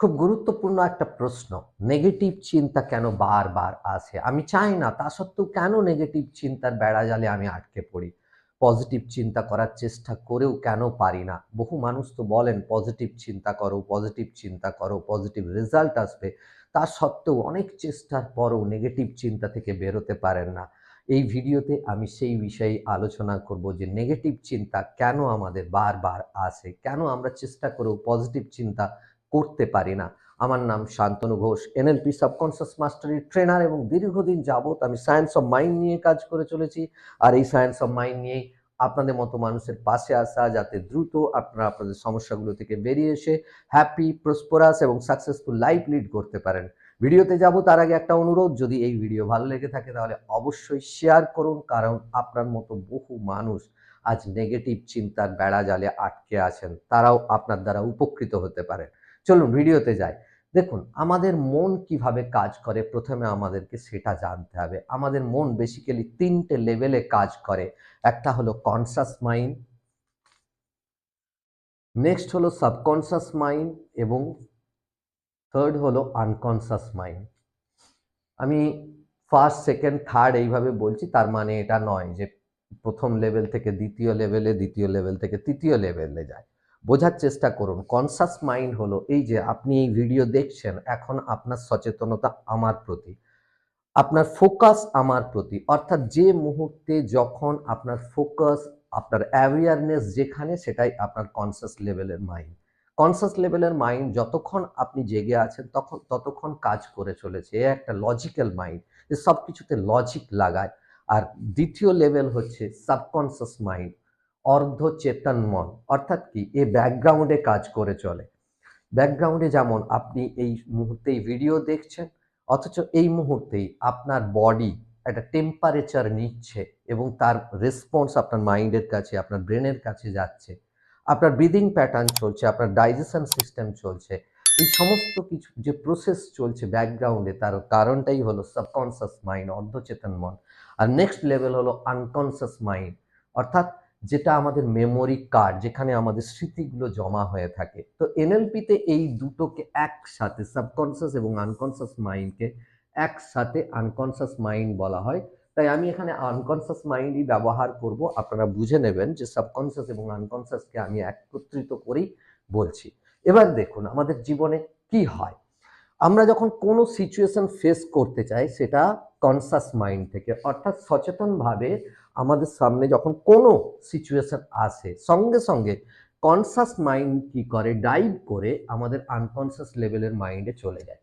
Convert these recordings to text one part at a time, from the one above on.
খুব গুরুত্বপূর্ণ একটা প্রশ্ন নেগেটিভ চিন্তা কেন বারবার আসে? আমি চাই না, তা সত্ত্বেও কেন নেগেটিভ চিন্তার বেড়া জালে আমি আটকে পড়ি? পজিটিভ চিন্তা করার চেষ্টা করেও কেন পারি না? বহু মানুষ তো বলেন পজিটিভ চিন্তা করো পজিটিভ চিন্তা করো পজিটিভ রেজাল্ট আসবে। তা সত্ত্বেও অনেক চেষ্টার পরও নেগেটিভ চিন্তা থেকে বেরোতে পারেন না। এই ভিডিওতে আমি সেই বিষয়ে আলোচনা করব যে নেগেটিভ চিন্তা কেন আমাদের বারবার আসে? কেন আমরা চেষ্টা করেও পজিটিভ চিন্তা করতে পারি না। আমার নাম শান্তনু ঘোষ, এনএলপি সাবকনসিয়াস মাস্টারির ট্রেনার এবং দীর্ঘদিন যাবৎ আমি সায়েন্স অফ মাইন্ড নিয়ে কাজ করে চলেছি। আর এই সায়েন্স অফ মাইন্ড নিয়েই আপনাদের মতো মানুষের পাশে আসা, যাতে দ্রুত আপনারা আপনাদের সমস্যাগুলো থেকে বেরিয়ে এসে হ্যাপি প্রসপোরাস এবং সাকসেসফুল লাইফ লিড করতে পারেন। ভিডিওতে যাব তার আগে একটা অনুরোধ, যদি এই ভিডিও ভালো লেগে থাকে তাহলে অবশ্যই শেয়ার করুন, কারণ আপনার মতো বহু মানুষ আজ নেগেটিভ চিন্তার বেড়া জালে আটকে আছেন। তারাও আপনার দ্বারা উপকৃত হতে পারেন। চলুন ভিডিওতে যাই। দেখুন, আমাদের মন কীভাবে কাজ করে, প্রথমে আমাদেরকে সেটা জানতে হবে। আমাদের মন বেসিক্যালি তিনটে লেভেলে কাজ করে। একটা হলো কনসাস মাইন্ড নেক্সট হলো সাবকনসাস মাইন্ড এবং থার্ড হলো আনকনসাস মাইন্ড আমি ফার্স্ট সেকেন্ড থার্ড এইভাবে বলছি, তার মানে এটা নয় যে প্রথম লেভেল থেকে দ্বিতীয় লেভেলে দ্বিতীয় লেভেল থেকে তৃতীয় লেভেলে যায়। বোঝার চেষ্টা করুন। কনসাস মাইন্ড হলো এই যে আপনি এই ভিডিও দেখছেন, এখন আপনার সচেতনতা আমার প্রতি, আপনার ফোকাস আমার প্রতি, অর্থাৎ যে মুহূর্তে যখন আপনার ফোকাস আপনার অ্যাওয়ারনেস যেখানে, সেটাই আপনার কনসাস লেভেলের মাইন্ড কনসাস লেভেলের মাইন্ড যতক্ষণ আপনি জেগে আছেন, তখন, ততক্ষণ কাজ করে চলেছে। এ একটা লজিক্যাল মাইন্ড যে সব কিছুতে লজিক লাগায়। আর দ্বিতীয় লেভেল হচ্ছে সাবকনসাস মাইন্ড অর্ধ চেতন মন অর্থাৎ কি? এ ব্যাকগ্রাউন্ডে কাজ করে চলে। ব্যাকগ্রাউন্ডে যেমন আপনি এই মুহূর্তেই ভিডিও দেখছেন, অথচ এই মুহূর্তেই আপনার বডি একটা টেম্পারেচার নিচ্ছে এবং তার রেসপন্স আপনার মাইন্ডের কাছে, আপনার ব্রেনের কাছে যাচ্ছে। আপনার ব্রিদিং প্যাটার্ন চলছে, আপনার ডাইজেশন সিস্টেম চলছে। এই সমস্ত কিছু, যে প্রসেস চলছে ব্যাকগ্রাউন্ডে তার কারণটাই হলো সাবকনসিয়াস মাইন্ড অর্ধচেতন মন আর নেক্সট লেভেল হলো আনকনসিয়াস মাইন্ড অর্থাৎ যেটা আমাদের মেমোরি কার্ড যেখানে আমাদের স্মৃতিগুলো জমা হয়ে থাকে। তো এনএলপিতে এই দুটোকে একসাথে সাবকনসিয়াস এবং আনকনসিয়াস মাইন্ডকে একসাথে আনকনসিয়াস মাইন্ড বলা হয়। তাই আমি এখানে আনকনসিয়াস মাইন্ডই ব্যবহার করব। আপনারা বুঝে নেবেন যে সাবকনসিয়াস এবং আনকনসিয়াসকে আমি একত্রিত করেই বলছি। এবার দেখুন, আমাদের জীবনে কি হয়? আমরা যখন কোনো সিচুয়েশন ফেস করতে চাই, সেটা কনসাস মাইন্ড থেকে, অর্থাৎ সচেতনভাবে আমাদের সামনে যখন কোনো সিচুয়েশন আসে, সঙ্গে সঙ্গে কনসাস মাইন্ড কি করে? ডাইভ করে আমাদের আনকনসাস লেভেলের মাইন্ডে চলে যায়।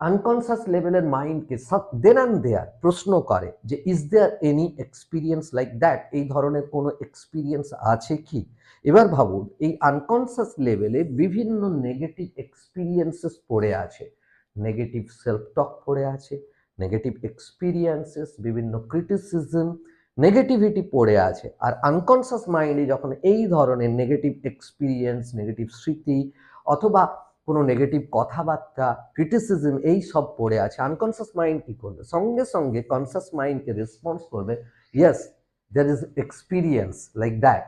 আনকনসাস লেভেলের মাইন্ডকে সব দেন দেয়ার প্রশ্ন করে যে is there any experience like that এই ধরনের কোনো এক্সপিরিয়েন্স আছে কি? এবার ভাবুন, এই আনকনসাস লেভেলে বিভিন্ন নেগেটিভ এক্সপিরিয়েন্সেস পড়ে আছে। নেগেটিভ সেলফ টক পড়ে আছে নেগেটিভ এক্সপিরিয়েন্সেস বিভিন্ন ক্রিটিসিজম নেগেটিভিটি পড়ে আছে। আর আনকনসাস মাইন্ডে যখন এই ধরনের নেগেটিভ এক্সপিরিয়েন্স নেগেটিভ স্মৃতি অথবা কোনো নেগেটিভ কথাবার্তা ক্রিটিসিজম এই সব পড়ে আছে আনকনসাস মাইন্ড কী করবে? সঙ্গে সঙ্গে কনসাস মাইন্ডকে রেসপন্স করবে yes there is experience like that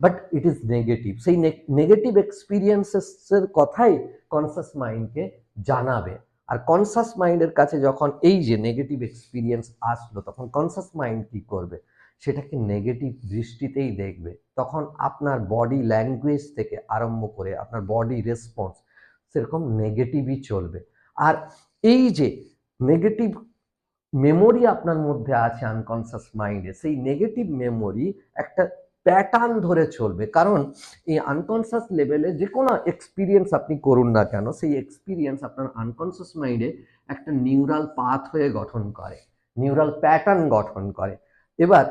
but it is negative সেই নেগেটিভ এক্সপিরিয়েন্সেসের কথাই কনসাস মাইন্ডকে জানাবে। আর কনসাস মাইন্ডের কাছে যখন এই যে নেগেটিভ এক্সপিরিয়েন্স আসলো, তখন কনসাস মাইন্ড কী করবে? সেটাকে নেগেটিভ দৃষ্টিতেই দেখবে। তখন আপনার বডি ল্যাঙ্গুয়েজ থেকে আরম্ভ করে আপনার বডি রেসপন্স সেরকম নেগেটিভই চলবে। আর এই যে নেগেটিভ মেমোরি আপনার মধ্যে আছে আনকনসাস মাইন্ডে সেই নেগেটিভ মেমোরি একটা প্যাটার্ন ধরে চলবে। কারণ এই আনকনসাস লেভেলে যে কোনো এক্সপিরিয়েন্স আপনি করুন না কেন, সেই এক্সপিরিয়েন্স আপনার আনকনসাস মাইন্ডে একটা নিউরাল পাথ হয়ে গঠন করে নিউরাল প্যাটার্ন গঠন করে। এবার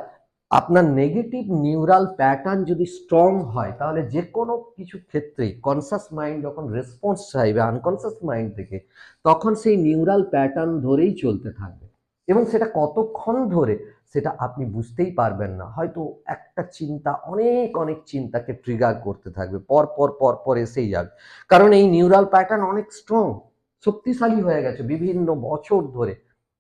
আপনার নেগেটিভ নিউরাল প্যাটার্ন যদি স্ট্রং হয়, তাহলে যে কোনো কিছু ক্ষেত্রেই কনসাস মাইন্ড যখন রেসপন্স চাইবে আনকনসাস মাইন্ড থেকে তখন সেই নিউরাল প্যাটার্ন ধরেই চলতে থাকবে। এবং সেটা কতক্ষণ ধরে, সেটা আপনি বুঝতেই পারবেন না। হয়তো একটা চিন্তা, অনেক অনেক চিন্তাকে ট্রিগার করতে থাকবে, পর পর পর পর এসেই যাবে। কারণ এই নিউরাল প্যাটার্ন অনেক স্ট্রং শক্তিশালী হয়ে গেছে বিভিন্ন বছর ধরে।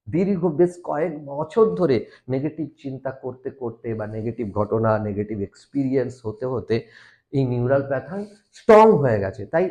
দীর্ঘ বেশ কয়েক বছর ধরে নেগেটিভ চিন্তা করতে করতে বা নেগেটিভ ঘটনা নেগেটিভ এক্সপিরিয়েন্স হতে হতে এই নিউরাল প্যাটার্ন স্ট্রং হয়ে গেছে। তাই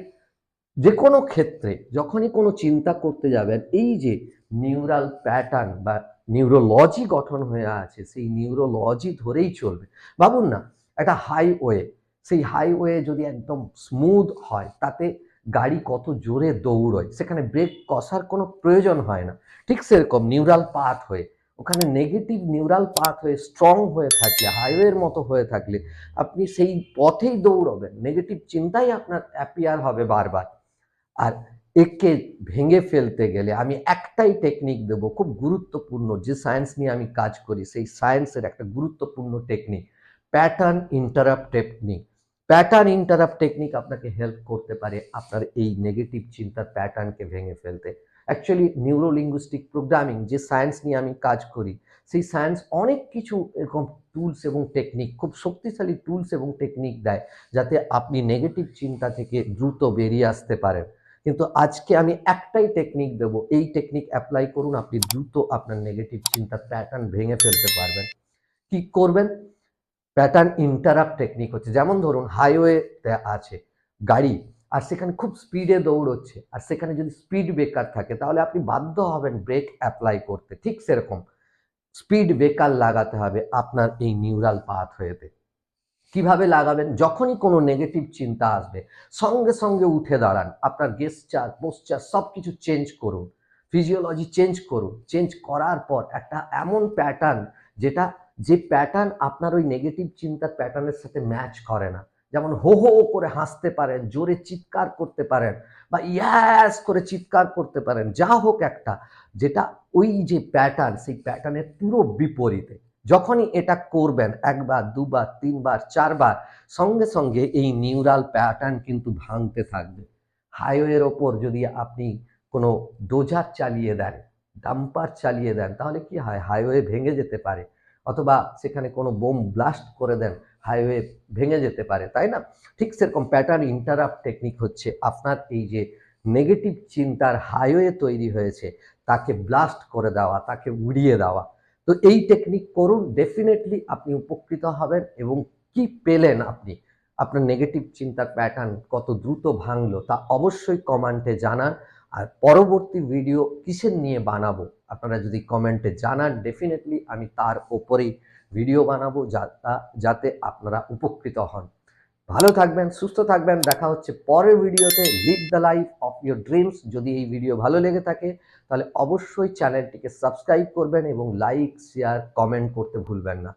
যে কোনো ক্ষেত্রে যখনই কোনো চিন্তা করতে যাবেন, এই যে নিউরাল প্যাটার্ন বা নিউরোলজি গঠন হয়ে আছে, সেই নিউরোলজি ধরেই চলবে। ভাবুন না, একটা হাইওয়ে সেই হাইওয়ে যদি একদম স্মুথ হয়, তাতে গাড়ি কত জোরে দৌড়য়, সেখানে ব্রেক কষার কোনো প্রয়োজন হয় না। ঠিক সেরকম নিউরাল পাথ হয়ে, ওখানে নেগেটিভ নিউরাল পাথ হয়ে স্ট্রং হয়ে থাকলে হাইওয়ের মতো হয়ে থাকলে, আপনি সেই পথেই দৌড়বেন। নেগেটিভ চিন্তাই আপনার অ্যাপিয়ার হবে বারবার। আর একে ভেঙে ফেলতে গেলে আমি একটাই টেকনিক দেবো, খুব গুরুত্বপূর্ণ, যে সায়েন্স নিয়ে আমি কাজ করি, সেই সায়েন্সের একটা গুরুত্বপূর্ণ technique pattern interrupt technique pattern interrupt technique আপনাকে হেল্প করতে পারে আপনার এই নেগেটিভ চিন্তার প্যাটার্নকে ভেঙে ফেলতে। অ্যাকচুয়ালি নিউরোলিঙ্গুইস্টিক প্রোগ্রামিং যে সায়েন্স নিয়ে আমি কাজ করি, সেই সায়েন্স অনেক কিছু এরকম টুলস এবং টেকনিক খুব শক্তিশালী টুলস এবং টেকনিক দেয়, যাতে আপনি নেগেটিভ চিন্তা থেকে দ্রুত বেরিয়ে আসতে পারেন। কিন্তু আজকে আমি একটাই টেকনিক দেব, এই টেকনিক অ্যাপ্লাই করুন, আপনি দ্রুত আপনার নেগেটিভ চিন্তার প্যাটার্ন ভেঙে ফেলতে পারবেন। কি করবেন? প্যাটার্ন ইন্টারাপ্ট টেকনিক হচ্ছে। যেমন ধরুন হাইওয়েতে আছে গাড়ি, আর সেখানে খুব স্পিডে দৌড়চ্ছে, আর সেখানে যদি স্পিড ব্রেকার থাকে, তাহলে আপনি বাধ্য হবেন ব্রেক অ্যাপ্লাই করতে। ঠিক সেরকম স্পিড ব্রেকার লাগাতে হবে আপনার এই নিউরাল পাথ হয়েতে। কীভাবে লাগাবেন? যখনই কোনো নেগেটিভ চিন্তা আসবে, সঙ্গে সঙ্গে উঠে দাঁড়ান, আপনার গেস্টার পোস্টার সব কিছু চেঞ্জ করুন ফিজিওলজি চেঞ্জ করুন। চেঞ্জ করার পর একটা এমন প্যাটার্ন যেটা যে প্যাটার্ন আপনার ওই নেগেটিভ চিন্তার প্যাটার্নের সাথে ম্যাচ করে না। যেমন হো হো করে হাসতে পারেন, জোরে চিৎকার করতে পারেন বা ইয়াস করে চিৎকার করতে পারেন, যা হোক একটা, যেটা ওই যে প্যাটার্ন সেই প্যাটার্নের পুরো বিপরীতে। যখনই এটা করবেন, একবার, দুবার, তিনবার, চারবার, সঙ্গে সঙ্গে এই নিউরাল প্যাটার্ন কিন্তু ভাঙতে থাকবে। হাইওয়ের ওপর যদি আপনি কোনো ডোজার চালিয়ে দেন ডাম্পার চালিয়ে দেন, তাহলে কি হয়? হাইওয়ে ভেঙে যেতে পারে। অথবা সেখানে কোনো বোম ব্লাস্ট করে দেন হাইওয়ে ভেঙে যেতে পারে, তাই না? ঠিক সেরকম প্যাটার্ন ইন্টারাপ্ট টেকনিক হচ্ছে। আপনার এই যে নেগেটিভ চিন্তার হাইওয়ে তৈরি হয়েছে, তাকে ব্লাস্ট করে দেওয়া, তাকে উড়িয়ে দেওয়া। তো এই টেকনিক করুন ডেফিনেটলি আপনি উপকৃত হবেন এবং কি পেলেন আপনি? আপনার নেগেটিভ চিন্তার প্যাটার্ন কত দ্রুত ভাঙলো তা অবশ্যই কমান্টে জানান। আর পরবর্তী ভিডিও কিসের নিয়ে বানাবো? আপনারা যদি কমেন্টে জানান ডেফিনেটলি আমি তার ওপরেই ভিডিও বানাবো যা- যাতে আপনারা উপকৃত হন। ভালো থাকবেন, সুস্থ থাকবেন, দেখা হচ্ছে পরের ভিডিওতে live the life of your dreams যদি এই ভিডিও ভালো লেগে থাকে, তাহলে অবশ্যই চ্যানেলটিকে সাবস্ক্রাইব করবেন এবং লাইক শেয়ার কমেন্ট করতে ভুলবেন না।